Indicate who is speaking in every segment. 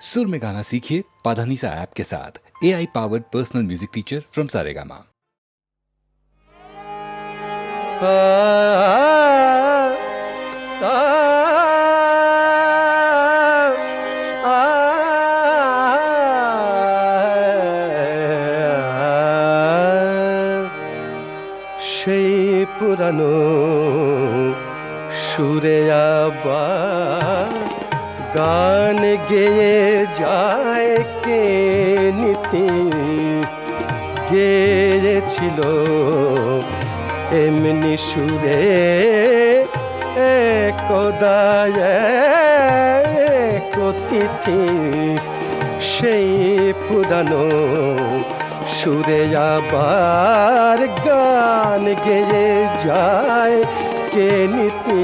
Speaker 1: सुर में गाना सीखिए पाधानीसा ऐप के साथ A I powered personal music teacher from Saregama
Speaker 2: সেই পুরানো সুরে আবার গান গেয়ে যায় কে নীতি? গেয়েছিল এমনি সুরে একদায় তিথি সেই পুরানো সুরে আবার গান গেয়ে যায় কে নীতি?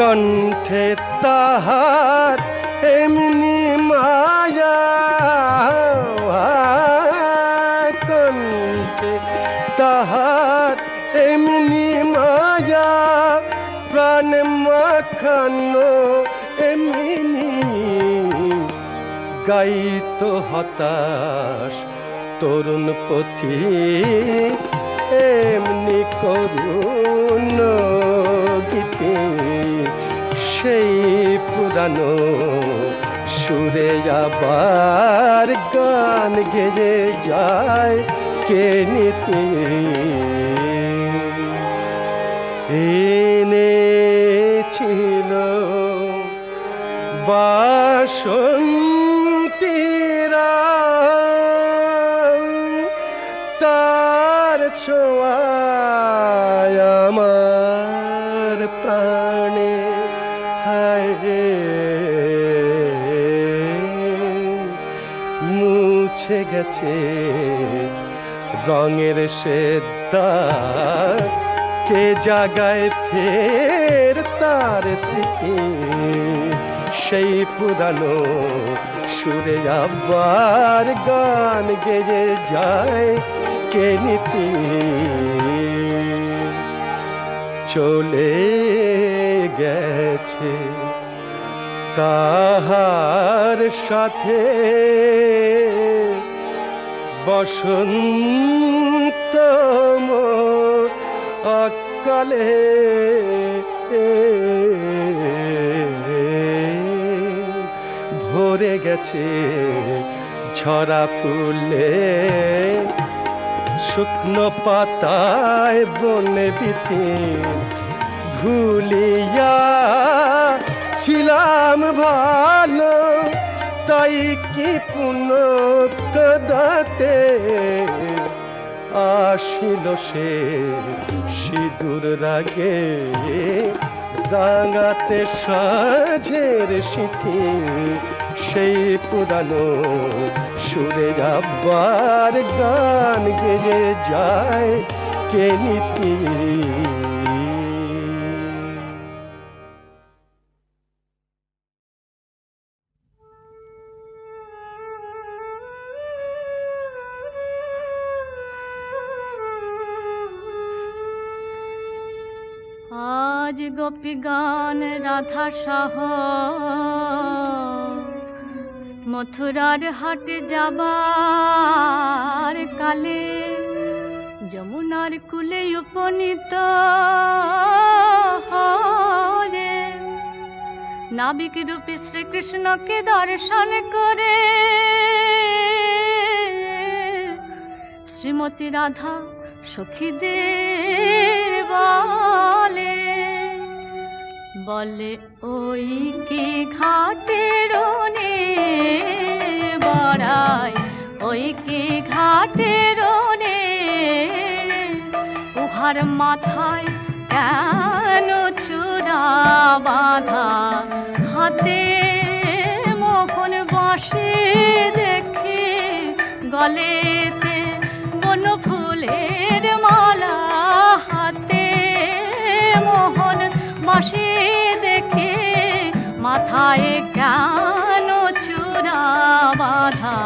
Speaker 2: কণ্ঠে তাহার এমনি মায়া কণ্ঠে তাহার এমনি মায়া, প্রাণ মাখানো এমনি গাইত হতাশ তরুণ পথি, এমনি করুণ গীতি। সেই পুরানো সুরে আবার গান গেজে যায়। কে নিতে এনেছিল বাসন্তীরা গেছে রঙের সে দাগ কে জাগায় ফের তার স্মৃতি? সেই পুরানো সুরে আবার গান গেয়ে যায়। কে নীতি? চলে গেছে তাহার সাথে। বসন্ত অকালে। ভরে গেছে ঝরা ফুলে। শুকনো পাতায় বনে বিথি ভুলিয়া ছিলাম ভালো তাই কি পুনঃ কদাতে আসিল সে সিঁদুর রাগে, রাঙাতে সাজের সিথি। সেই পুরানো সুরে আবার গান গেয়ে যায় কে নীতি।
Speaker 3: গান রাধা সাহ। মথুরার হাটে যাবার কালে যমুনার কুলে উপনীত নাবিক রূপী শ্রীকৃষ্ণকে দর্শন করে শ্রীমতী রাধা সখীদের বলে বলে ওই কি ঘাটের বড়াই? ওই কি ঘাটের উহার মাথায় কেন চূড়া বাঁধা? হাতে মোহন বাঁশি দেখি গলেতে বন ফুলের মালা। হাতে মোহন দেখে মাথায় কেন চূড়া বাঁধা?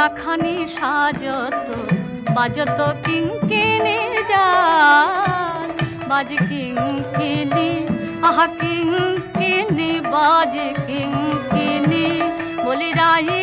Speaker 3: নাখানি সাজত বাজত কিঙ্কিনি যান বাজ কিঙ্কিনি আহা কিঙ্কিনি বাজ কিঙ্কিনি বলি রাহি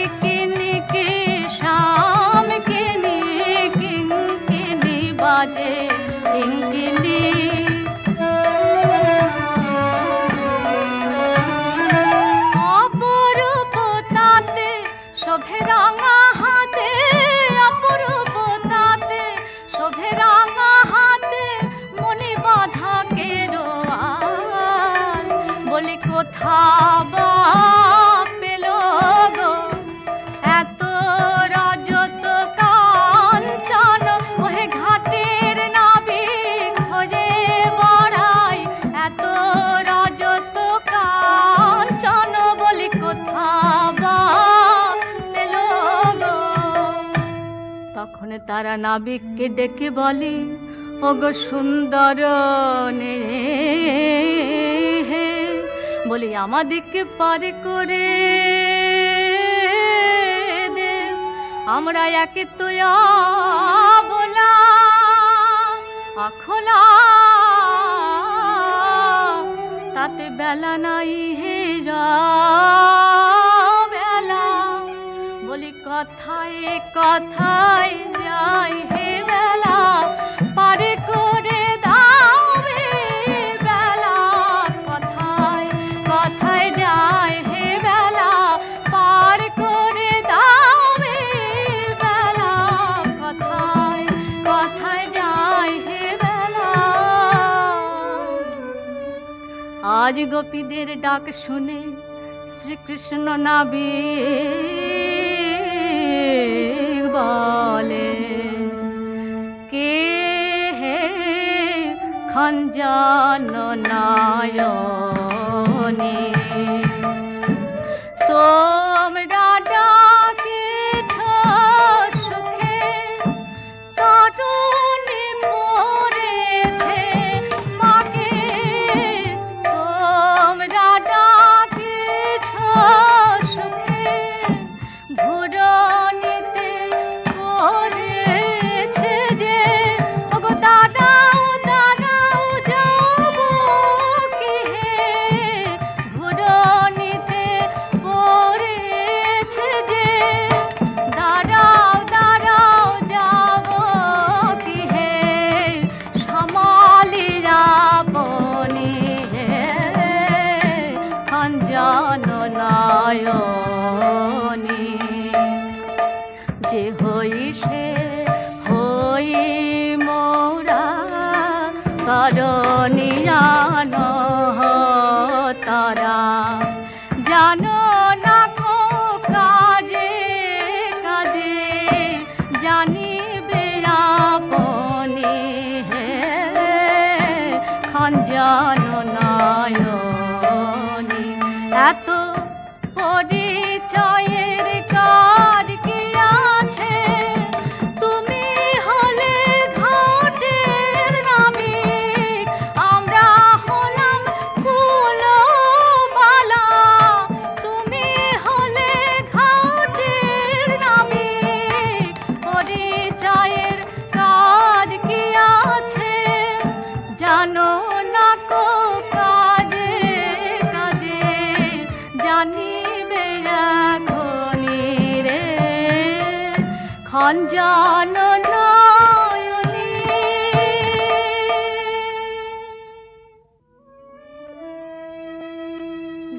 Speaker 3: তারা নাবিককে ডেকে বলে, ওগো সুন্দর নে বলি, আমাদিকে পারে করে দে, আমরা একে তো বলা আখলা। তাতে বেলা নাই হে বেলা। বলি, কথায় কথায় আজ গোপীদের ডাক শুনে শ্রীকৃষ্ণ নাবি বলে খঞ্জন নায়নী।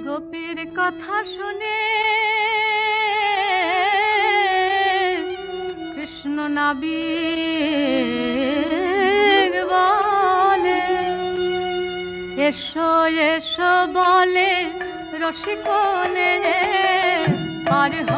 Speaker 3: গোপীর কথা শুনে এসো এসো বলে রসিকনে আর হবি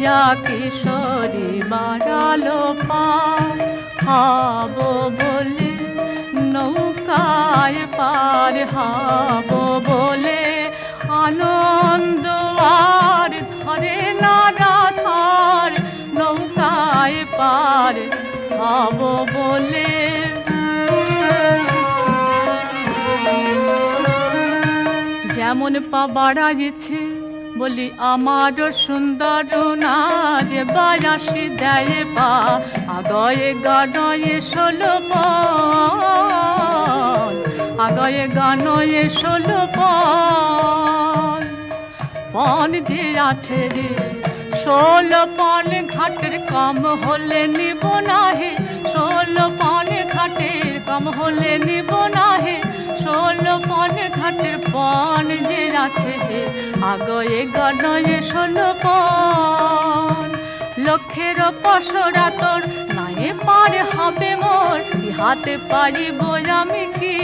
Speaker 3: দেখিয়া কিশোরী বাড়ালো পা। হব বলে নৌকায় পার হাব বলে আনন্দ আর ধরে না রাধার নৌকায় পার হব বলে। যেমন পা বাড়াইছে বলি, আমার সুন্দর নাচ বায়াসি দেয় পা, আগয়ে গানয়ে ষোলো আগয়ে গানয়ে ষোলো পন যে আছে রে ষোলো পন ঘাটের কম হলে নিব না হে ষোলো পন ঘাটের কম হলে নিব না হে ষোলো পন ঘাটের পন যে আছে আগয়ে গণয়ে ষোলো পন লক্ষ্যের পশরা তোর নাই পার হবে মোর, ইহাতে পারিব আমি কি?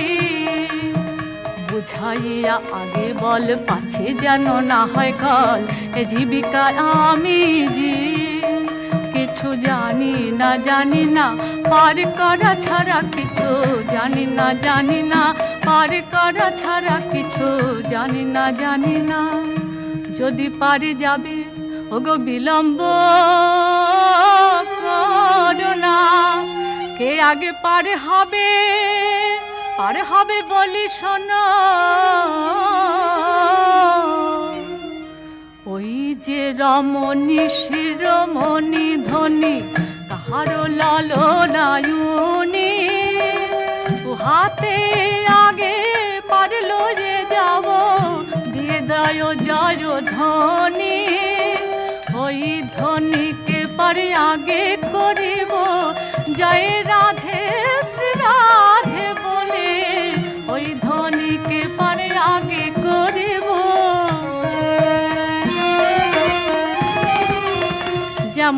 Speaker 3: বুঝাইয়া আগে বল, পাছে যেন না হয় কল, এ জীবিকায় আমি জি। কিছু জানি না জানি না। পার করা ছাড়া কিছু জানি না জানি না। পার করা ছাড়া কিছু জানি না জানি না। যদি পারে যাবে, ওগো বিলম্ব না। কে আগে পারে হবে পারে হবে বলি শোনো। ওই যে রমণী শিরমণি ধ্বনি তাহারও লালনায়ুনি। হাতে আগে পারল যে যাব দিয়ে দয় জয় ধ্বনি ওই ধ্বনিকে পারে আগে করিব জয়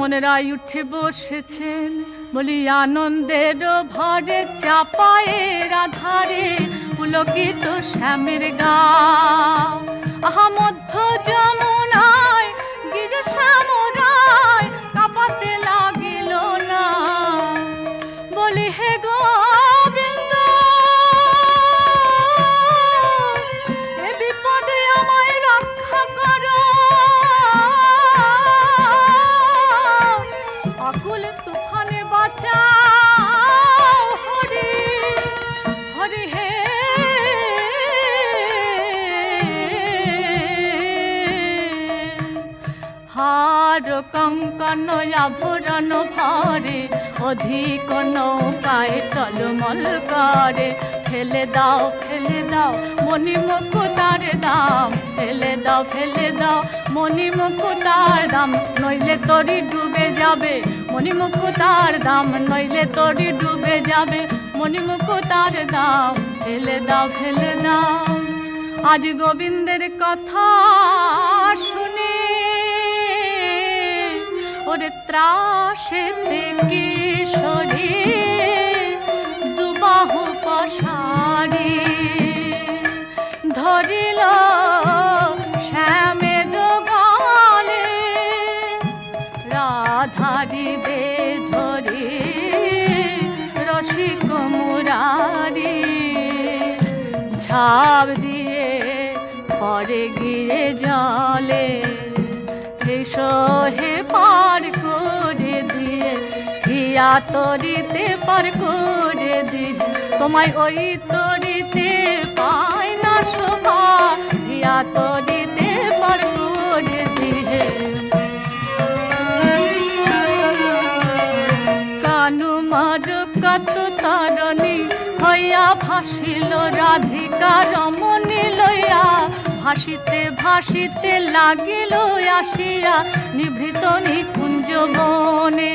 Speaker 3: রায় উঠে বসেছেন? বলি আনন্দের ভরে চাপায়ের আধারে পুলকিত শ্যামের গা। আহা মধ্য যমুনায় কঙ্কন আভরণ ভরে অধিক নৌকায় টলমল করে। ফেলে দাও ফেলে দাও, মণি মুকুতার দাম। ফেলে দাও ফেলে দাও মনি মুকুতার দাম। নইলে তরি ডুবে যাবে, মণি মুকুতার দাম। নইলে তরি ডুবে যাবে, মণি মুকুতার দাম। ফেলে দাও ফেলে দাও। আজ গোবিন্দের কথা ওরে ত্রাসে থেকে সরি দুবাহু পশারি ধরিল শ্যামে গলে রাধারি দে ধরি রসিক মুরারি ঝাপ দিয়ে পরে গিয়ে জলে হিয়া তরিতে পার করে দিয়ে তোমায় ওই তরিতে পায় না শোভা হিয়া তরিতে পার করে দিয়ে কানু মার কত তারণী হইয়া ভাসিল, রাধিকা রমণী লইয়া ভাসিতে ভাসিতে লাগিল, আসিয়া নিভৃত নিকুঞ্জ বনে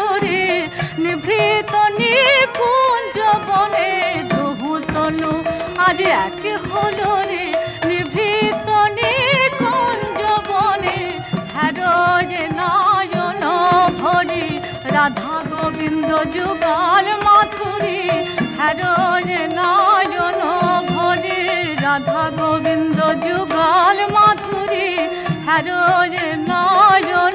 Speaker 3: হরে নয়ন ভরে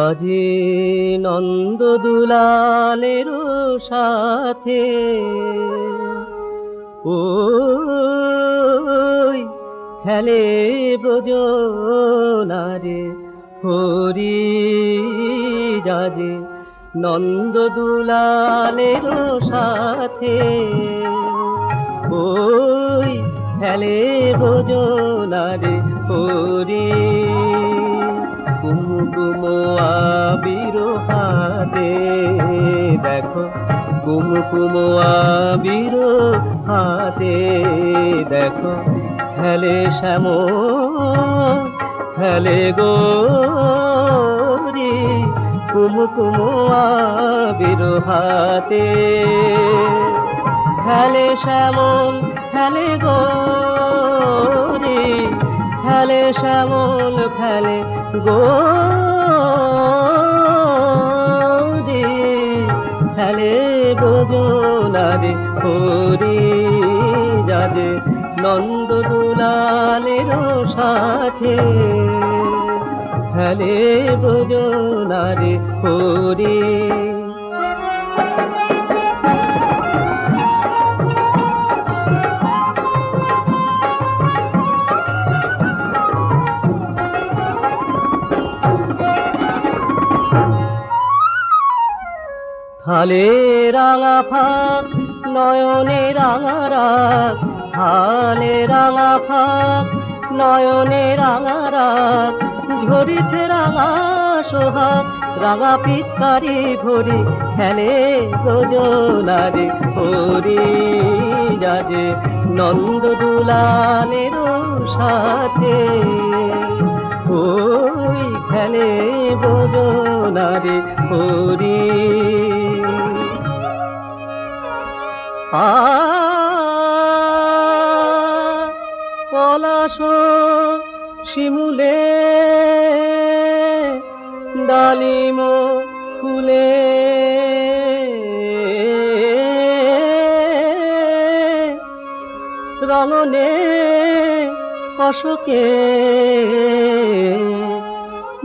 Speaker 4: আজি নন্দ দুলালের সাথে ওই খেলে ব্রজনারে হরি যাজে নন্দ দুলালের সাথে ওই খেলে ব্রজনারে হরি হাতে। দেখো কুমকুম আবির হাতে। দেখো, খেলে শ্যাম, খেলে গোরি। কুমকুম আবির হাতে। খেলে শ্যামল খেলে গোরি। খেলে শ্যামল খেলে গোরি খেলে গোজনারে হরি যাদে নন্দ দুলালের সাথে। খেলে গোজনারে হরি। হালে রাঙা ফাঁক, নয়নে রাঙা রাগ হালে রাঙা ফাঁক, নয়নে রাঙা রাগ ঝরিছে রাঙা সোহাগ, রাঙা পিচকারি ভরি খেলে গজনারে হরি যাজে নন্দ দুলালের সাথে। ওই খেলে বোজনারে হরি পলাশ শিমুলে ডালিম ফুলে। রঙনে অশোকে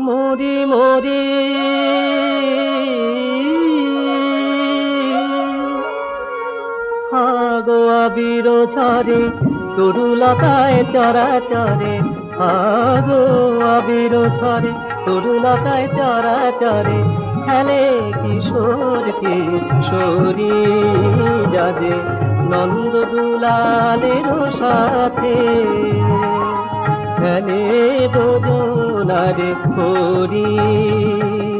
Speaker 4: মরি মরি হাগো আবির ঝরে, তরুলতায় চরাচরে। হাগো আবির ঝরে, তরুলতায় চরাচরে। খেলে কিশোর কিশোরী যাজে, নন্দ দুলালের সাথে। খেলে বোজনারে হরি।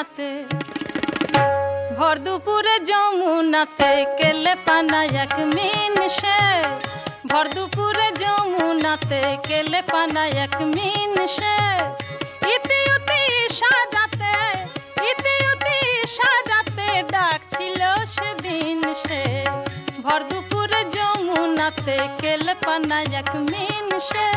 Speaker 5: যমুনাতে ভর দুপুরে যমুনাতে কেলে পানা এক মিন সে ভর দুপুরে যমুনাতে কেলে পানা এক মিন সে ইতি উতি সাজাতে, ইতি উতি সাজাতে ডাকছিল সেদিন সে। ভর দুপুরে যমুনাতে কেলে পানা এক মিন সে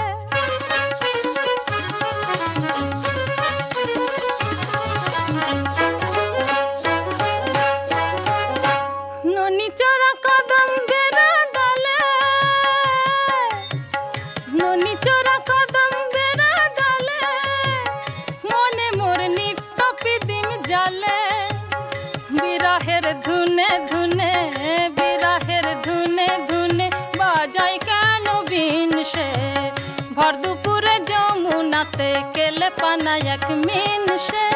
Speaker 5: পানা এক মিনসে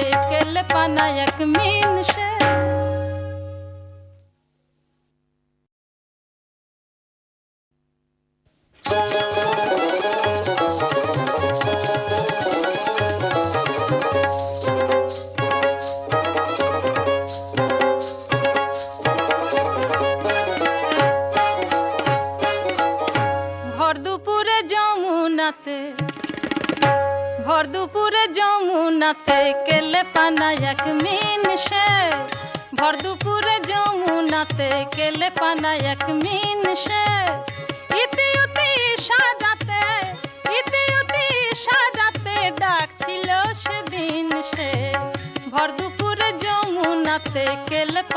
Speaker 5: टेकेल पाना यकमीन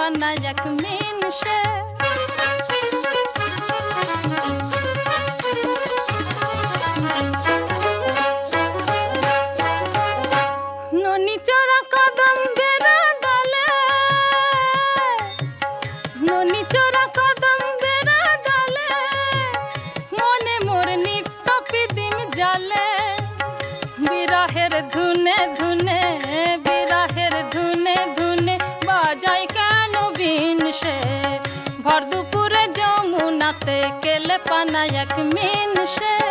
Speaker 5: pana jak minsze. No ni chora kadam bera dale, no ni chora kadam bera dale, mone mor nitto pidim jale, biraher dhune dhune te que le pana yak min she